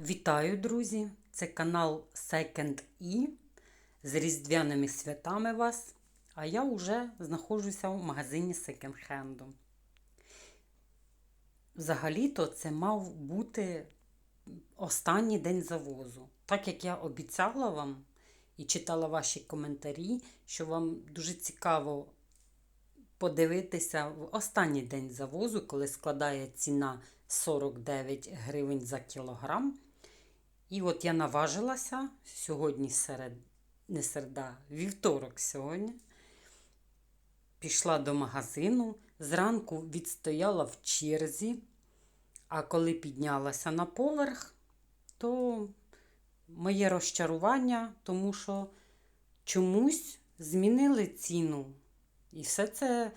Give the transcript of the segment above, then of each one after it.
Вітаю, друзі! Це канал Second E з Різдвяними святами вас. А я вже знаходжуся в магазині секонд-хенду. Взагалі-то це мав бути останній день завозу. Так як я обіцяла вам і читала ваші коментарі, що вам дуже цікаво подивитися в останній день завозу, коли складає ціна 49 гривень за кілограм. І от я наважилася сьогодні серед, не середа, вівторок сьогодні. Пішла до магазину, зранку відстояла в черзі, а коли піднялася на поверх, то моє розчарування, тому що чомусь змінили ціну. І все це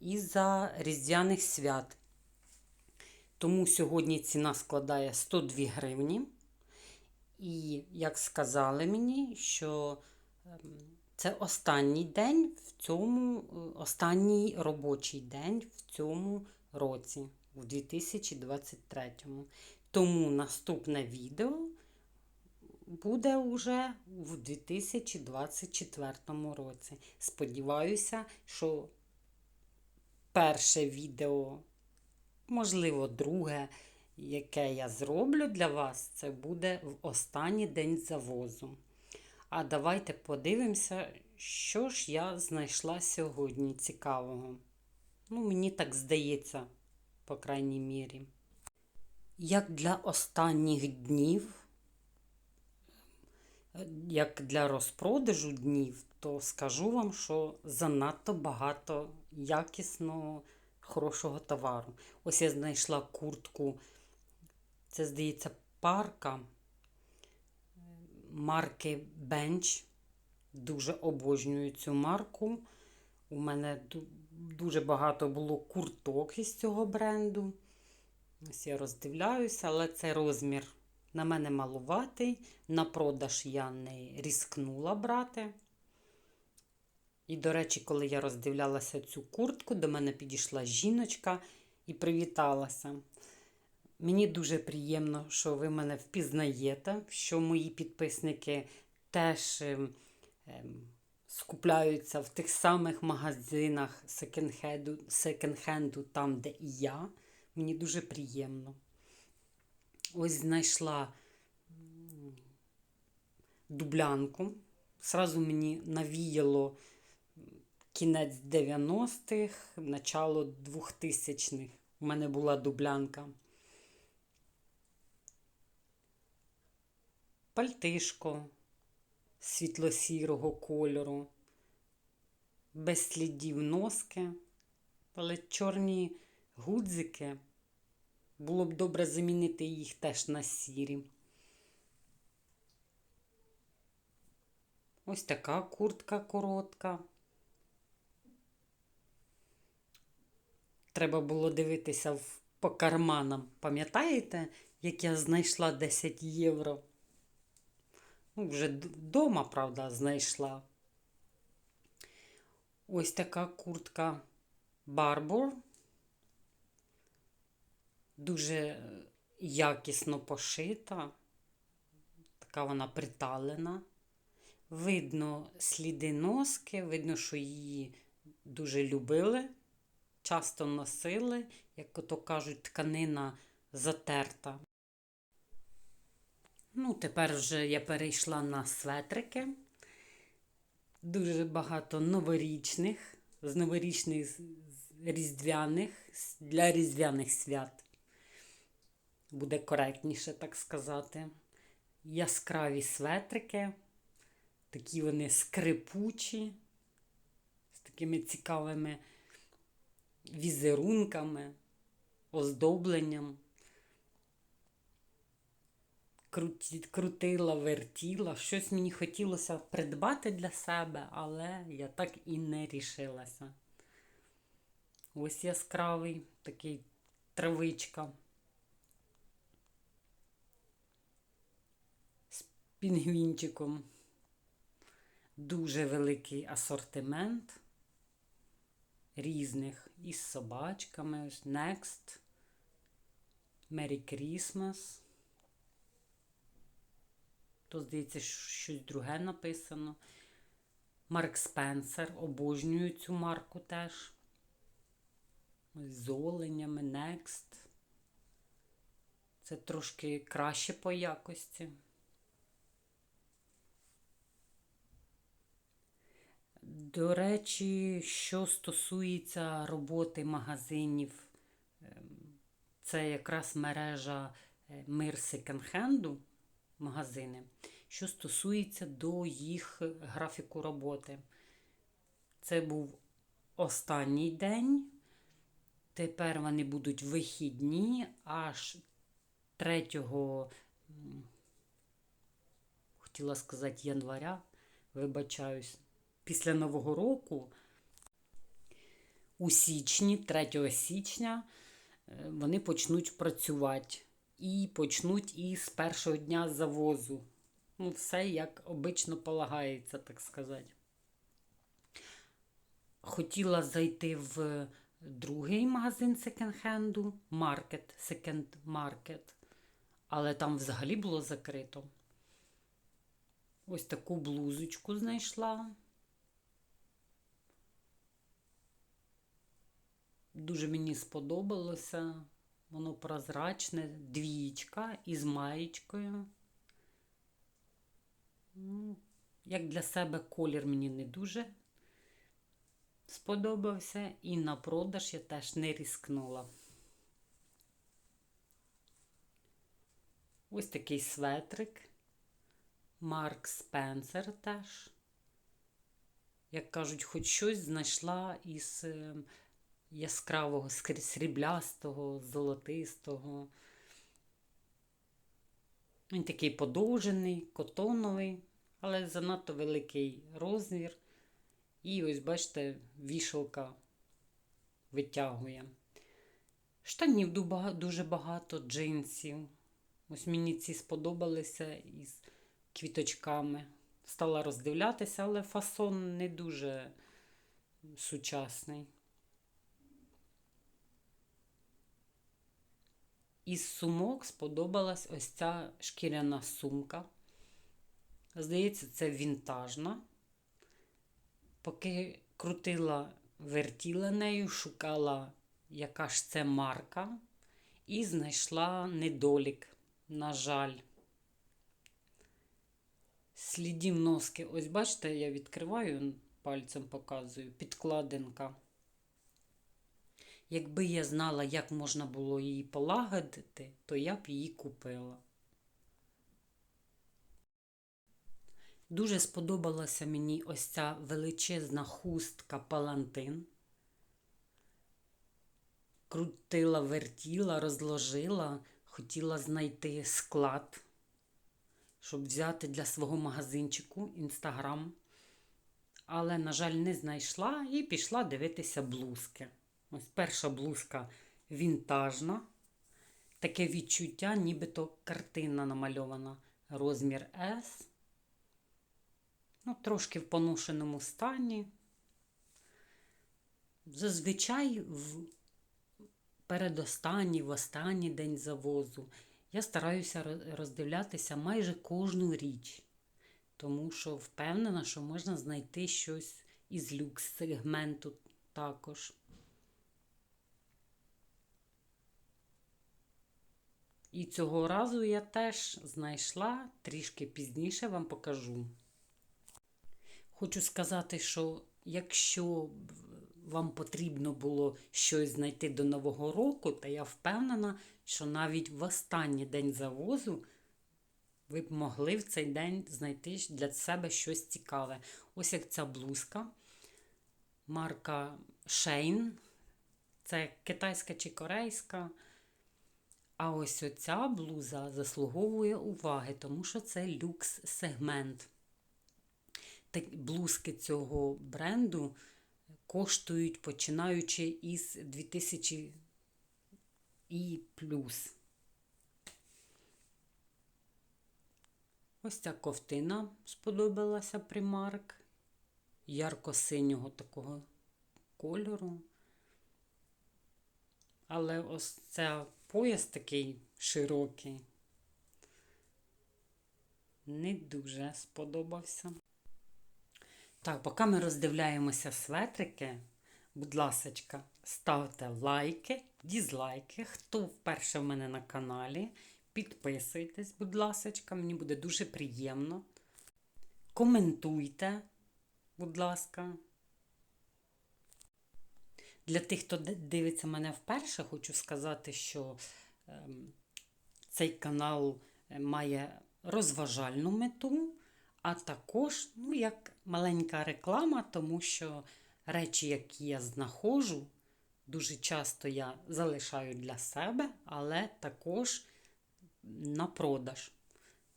із-за різдвяних свят. Тому сьогодні ціна складає 102 гривні. І як сказали мені, що ем, це останній день в цьому, останній робочий день в цьому році, у 2023. Тому наступне відео буде вже в 2024 році. Сподіваюся, що перше відео, можливо, друге яке я зроблю для вас, це буде в останній день завозу. А давайте подивимося, що ж я знайшла сьогодні цікавого. Ну, мені так здається, по крайній мірі. Як для останніх днів, як для розпродажу днів, то скажу вам, що занадто багато якісного, хорошого товару. Ось я знайшла куртку це, здається, парка марки Bench. Дуже обожнюю цю марку. У мене дуже багато було курток із цього бренду. Ось я роздивляюся, але це розмір на мене малуватий. На продаж я не різкнула брати. І, до речі, коли я роздивлялася цю куртку, до мене підійшла жіночка і привіталася. Мені дуже приємно, що ви мене впізнаєте, що мої підписники теж ем, ем, скупляються в тих самих магазинах секонд-хенду, там, де і я. Мені дуже приємно. Ось знайшла дублянку. Сразу мені навіяло кінець 90-х, начало 2000-х. У мене була дублянка. Пальтишко світло-сірого кольору, без слідів носки, але чорні гудзики. Було б добре замінити їх теж на сірі. Ось така куртка коротка. Треба було дивитися по карманам. Пам'ятаєте, як я знайшла 10 євро? Ну, вже вдома, правда, знайшла. Ось така куртка Барбор. Дуже якісно пошита, така вона приталена. Видно сліди носки, видно, що її дуже любили, часто носили, як то кажуть, тканина затерта. Ну, тепер вже я перейшла на светрики. Дуже багато новорічних, з новорічних різдвяних для різдвяних свят. Буде коректніше, так сказати. Яскраві светрики, такі вони скрипучі, з такими цікавими візерунками, оздобленням крутила, вертіла. Щось мені хотілося придбати для себе, але я так і не рішилася. Ось яскравий такий травичка. З пінгвінчиком. Дуже великий асортимент різних із собачками. Next. Merry Christmas. То, здається, щось друге написано. Марк Спенсер. Обожнюю цю марку теж. З оленями, Next. Це трошки краще по якості. До речі, що стосується роботи магазинів, ем, це якраз мережа е, Мир секонд-хенду магазини, що стосується до їх графіку роботи. Це був останній день. Тепер вони будуть вихідні аж 3, хотіла сказати, января, вибачаюсь, після Нового року, у січні, 3 січня, е, вони почнуть працювати і почнуть із першого дня завозу. Ну, все як обично полагається, так сказати. Хотіла зайти в другий магазин секонд-хенду, маркет, секонд-маркет, але там взагалі було закрито. Ось таку блузочку знайшла. Дуже мені сподобалося. Воно прозрачне, двічка із маєчкою. Ну, Як для себе колір мені не дуже сподобався, і на продаж я теж не різкнула. Ось такий светрик. Марк Спенсер теж. Як кажуть, хоч щось знайшла із е, яскравого, сріблястого, золотистого. Він такий подовжений, котоновий, але занадто великий розмір. І ось, бачите, вішалка витягує. Штанів дуже багато, джинсів. Ось мені ці сподобалися із квіточками. Стала роздивлятися, але фасон не дуже сучасний. Із сумок сподобалась ось ця шкіряна сумка. Здається, це вінтажна. Поки крутила, вертіла нею, шукала, яка ж це марка, і знайшла недолік, на жаль. Слідів носки. Ось, бачите, я відкриваю, пальцем показую, підкладинка. Якби я знала, як можна було її полагодити, то я б її купила. Дуже сподобалася мені ось ця величезна хустка палантин. Крутила, вертіла, розложила, хотіла знайти склад, щоб взяти для свого магазинчику інстаграм. Але, на жаль, не знайшла і пішла дивитися блузки. Ось перша блузка вінтажна. Таке відчуття, нібито картина намальована. Розмір S. Ну, Трошки в поношеному стані. Зазвичай в передостанній, в останній день завозу я стараюся роздивлятися майже кожну річ, тому що впевнена, що можна знайти щось із люкс-сегменту також. І цього разу я теж знайшла, трішки пізніше вам покажу. Хочу сказати, що якщо вам потрібно було щось знайти до Нового року, то я впевнена, що навіть в останній день завозу ви б могли в цей день знайти для себе щось цікаве. Ось як ця блузка. Марка Shane. Це китайська чи корейська. А ось оця блуза заслуговує уваги, тому що це люкс-сегмент. Блузки цього бренду коштують починаючи із 2000 і плюс. Ось ця ковтина сподобалася примарк. Ярко-синього такого кольору. Але ось ця пояс такий широкий. не дуже сподобався. Так, поки ми роздивляємося светрики, будь ласочка, ставте лайки, дізлайки. Хто вперше в мене на каналі, підписуйтесь, будь ласочка, мені буде дуже приємно. Коментуйте, будь ласка. Для тих, хто дивиться мене вперше, хочу сказати, що ем, цей канал е, має розважальну мету, а також ну, як маленька реклама, тому що речі, які я знаходжу, дуже часто я залишаю для себе, але також на продаж.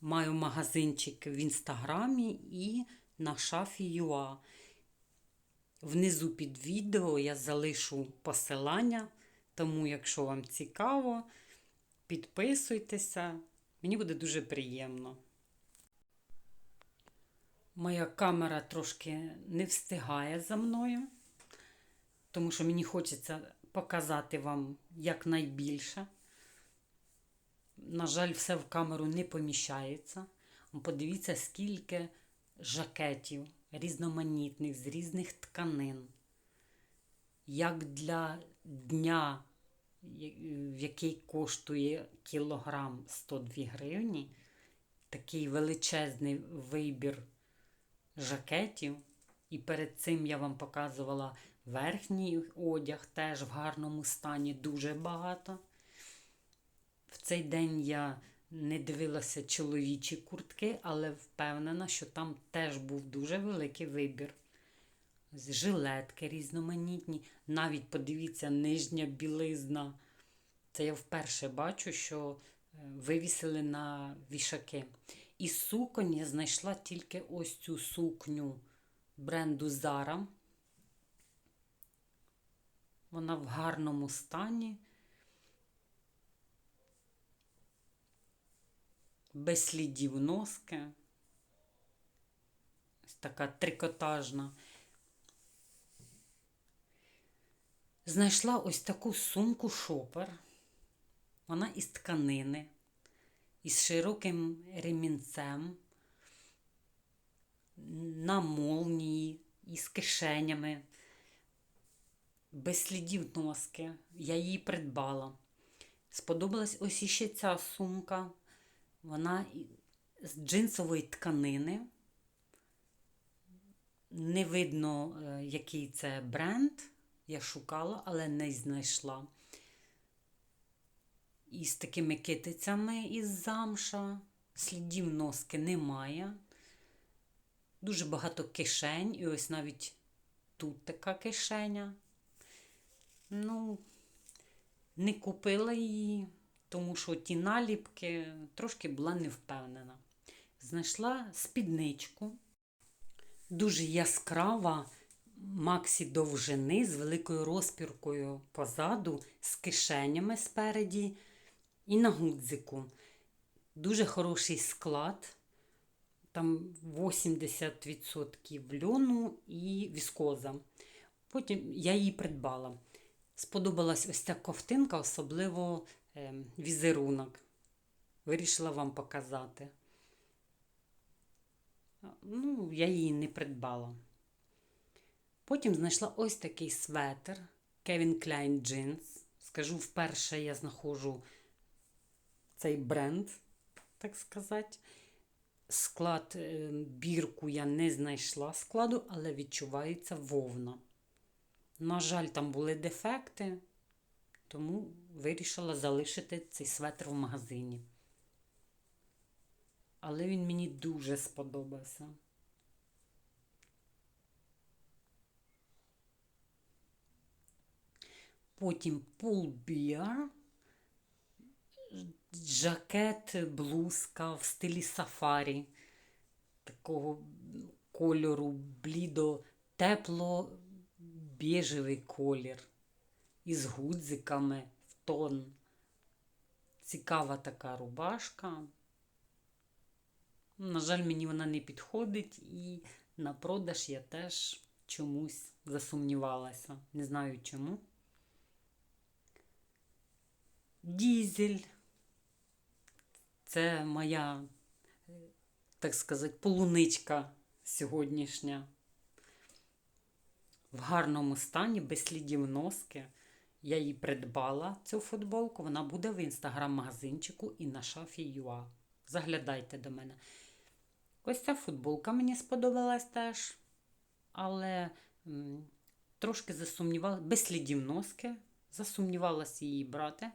Маю магазинчик в інстаграмі і на шафі Юа. Внизу під відео я залишу посилання, тому, якщо вам цікаво, підписуйтеся, мені буде дуже приємно. Моя камера трошки не встигає за мною, тому що мені хочеться показати вам якнайбільше. На жаль, все в камеру не поміщається. Подивіться, скільки жакетів різноманітних з різних тканин. Як для дня, який коштує кілограм 102 гривні, такий величезний вибір жакетів. І перед цим я вам показувала верхній одяг, теж в гарному стані, дуже багато. В цей день я не дивилася чоловічі куртки, але впевнена, що там теж був дуже великий вибір. Жилетки різноманітні, навіть подивіться, нижня білизна. Це я вперше бачу, що е, вивісили на вішаки. І суконь я знайшла тільки ось цю сукню бренду Zara. Вона в гарному стані. Без слідів носки. Ось така трикотажна. Знайшла ось таку сумку шопер. Вона із тканини, із широким ремінцем, на молнії, із кишенями, без слідів носки. Я її придбала. Сподобалась ось іще ця сумка. Вона з джинсової тканини. Не видно, е, який це бренд. Я шукала, але не знайшла. І з такими китицями із замша. Слідів носки немає. Дуже багато кишень, і ось навіть тут така кишеня. Ну, не купила її тому що ті наліпки трошки була не впевнена. Знайшла спідничку, дуже яскрава максі довжини з великою розпіркою позаду, з кишенями спереді і на гудзику. Дуже хороший склад. Там 80% льону і віскоза. Потім я її придбала. Сподобалась ось ця ковтинка, особливо візерунок. Вирішила вам показати. Ну, я її не придбала. Потім знайшла ось такий светр Kevin Klein Jeans. Скажу, вперше я знаходжу цей бренд, так сказати. Склад е, бірку я не знайшла складу, але відчувається вовна. На жаль, там були дефекти, тому вирішила залишити цей светр в магазині. Але він мені дуже сподобався. Потім пулбір, жакет, блузка в стилі сафарі, такого кольору блідо, тепло біжевий колір із гудзиками в тон. Цікава така рубашка. На жаль, мені вона не підходить, і на продаж я теж чомусь засумнівалася. Не знаю чому. Дізель. Це моя так сказати, полуничка сьогоднішня. В гарному стані, без слідів носки. Я її придбала, цю футболку. Вона буде в інстаграм-магазинчику і на шафі Юа. Заглядайте до мене. Ось ця футболка мені сподобалась теж. Але м, трошки засумнівалася, без слідів носки. Засумнівалася її брати.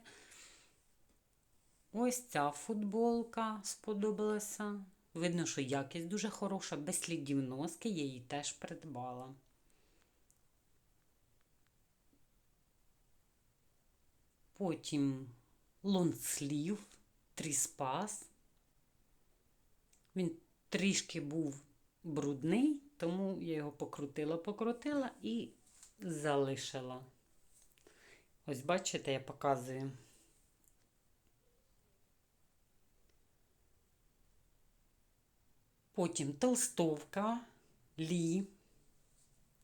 Ось ця футболка сподобалася. Видно, що якість дуже хороша, без слідів носки, я її теж придбала. Потім лонслів, тріспас. Він трішки був брудний, тому я його покрутила, покрутила і залишила. Ось бачите, я показую. Потім толстовка Лі.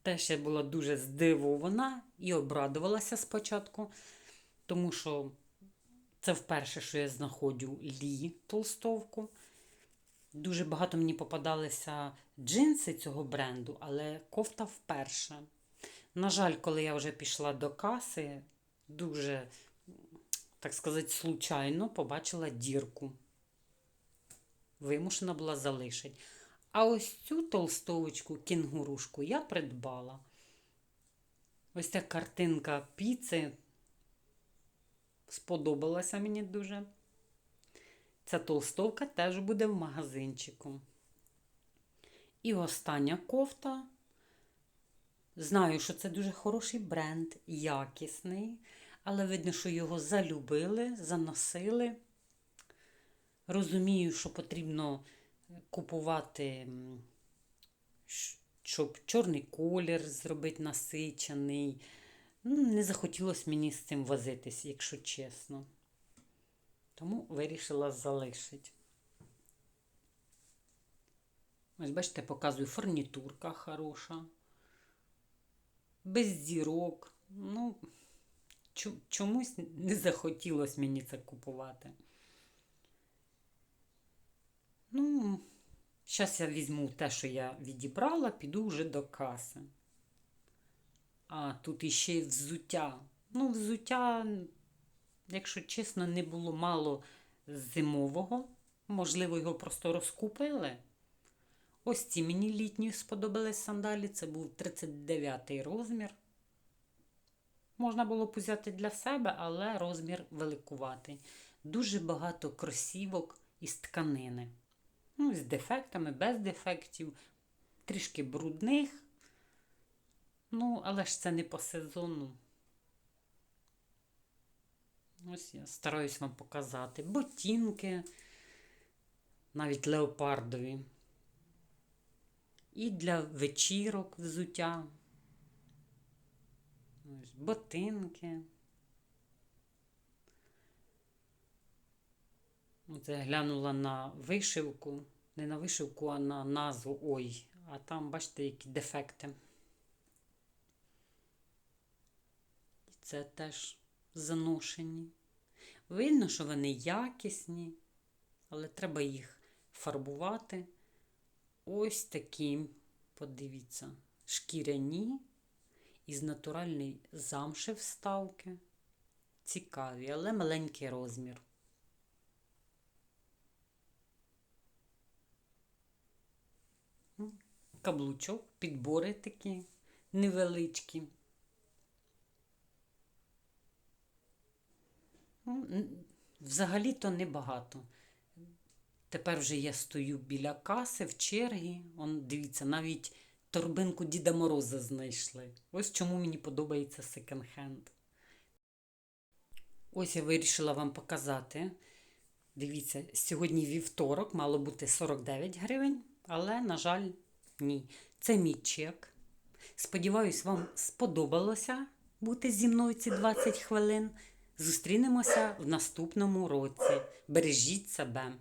Теж я була дуже здивована і обрадувалася спочатку, тому що це вперше, що я знаходжу Лі толстовку. Дуже багато мені попадалися джинси цього бренду, але кофта вперше. На жаль, коли я вже пішла до каси, дуже, так сказати, случайно побачила дірку. Вимушена була залишити. А ось цю толстовочку, кінгурушку, я придбала. Ось ця картинка піци сподобалася мені дуже. Ця толстовка теж буде в магазинчику. І остання кофта. Знаю, що це дуже хороший бренд, якісний, але видно, що його залюбили, заносили. Розумію, що потрібно купувати, щоб чорний колір зробити насичений. Ну, Не захотілося мені з цим возитись, якщо чесно. Тому вирішила залишити. Ось, бачите, показую фурнітурка хороша. Без зірок. Ну, чомусь не захотілося мені це купувати. Ну, зараз я візьму те, що я відібрала, піду вже до каси. А, тут іще й взуття. Ну, взуття, якщо чесно, не було мало зимового. Можливо, його просто розкупили. Ось ці мені літні сподобались сандалі. Це був 39 розмір. Можна було б взяти для себе, але розмір великуватий. Дуже багато кросівок із тканини. Ну, з дефектами, без дефектів, трішки брудних. Ну, але ж це не по сезону. Ось я стараюсь вам показати. Ботинки, навіть леопардові. І для вечірок взуття. Ось, ботинки. Оце я глянула на вишивку, не на вишивку, а на назву ой. А там, бачите, які дефекти. Це теж заношені. Видно, що вони якісні, але треба їх фарбувати. Ось такі, подивіться, шкіряні із натуральної замши вставки. Цікаві, але маленький розмір. Каблучок, підбори такі невеличкі. Взагалі-то небагато. Тепер вже я стою біля каси в чергі. Он, дивіться, навіть торбинку Діда Мороза знайшли. Ось чому мені подобається секонд-хенд. Ось я вирішила вам показати. Дивіться, сьогодні вівторок мало бути 49 гривень, але, на жаль, ні. Це мій чек. Сподіваюсь, вам сподобалося бути зі мною ці 20 хвилин. Зустрінемося в наступному році. Бережіть себе!